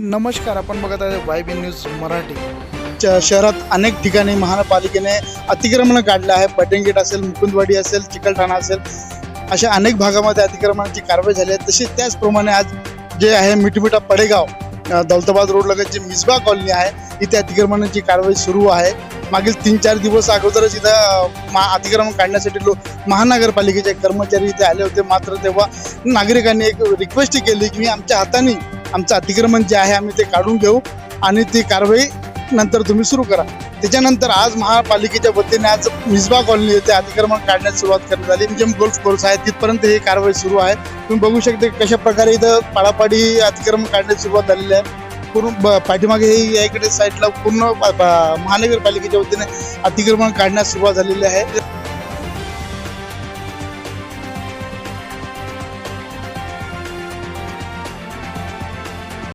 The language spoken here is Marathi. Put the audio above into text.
नमस्कार आपण बघत आहे वाय बी न्यूज मराठी. च- शहरात अनेक ठिकाणी महानगरपालिकेने अतिक्रमण काढलं आहे. पटेंगेट असेल मुकुंदवाडी असेल चिकलठाणा असेल अशा अनेक भागामध्ये अतिक्रमणाची कारवाई झाली आहे. तशी त्याचप्रमाणे आज जे आहे मिठमिठा पडेगाव दौलताबाद रोड लगत जी मिसबा कॉलनी आहे. इथे अतिक्रमणाची कारवाई सुरू आहे. मागील तीन चार दिवस अगोदरच इथं मा अतिक्रमण काढण्यासाठी लोक महानगरपालिकेचे कर्मचारी इथे आले होते. मात्र तेव्हा नागरिकांनी एक रिक्वेस्ट केली की आमच्या हाताने आमचं अतिक्रमण जे आहे आम्ही ते काढून घेऊ आणि ती कारवाई नंतर तुम्ही सुरू करा. त्याच्यानंतर आज महापालिकेच्या वतीने आज मिसबा कॉलनी येथे अतिक्रमण काढण्यास सुरुवात करण्यात आली. जेम गोल्फ कोर्स आहे तिथपर्यंत ही कारवाई सुरू आहे. तुम्ही बघू शकता कशा प्रकारे इथं पाडापाडी अतिक्रमण काढण्यास सुरुवात झालेली आहे. पूर्ण ब- पाठीमागे हे या इकडे साईडला पूर्ण प- महानगरपालिकेच्या वतीने अतिक्रमण काढण्यास सुरुवात झालेली आहे.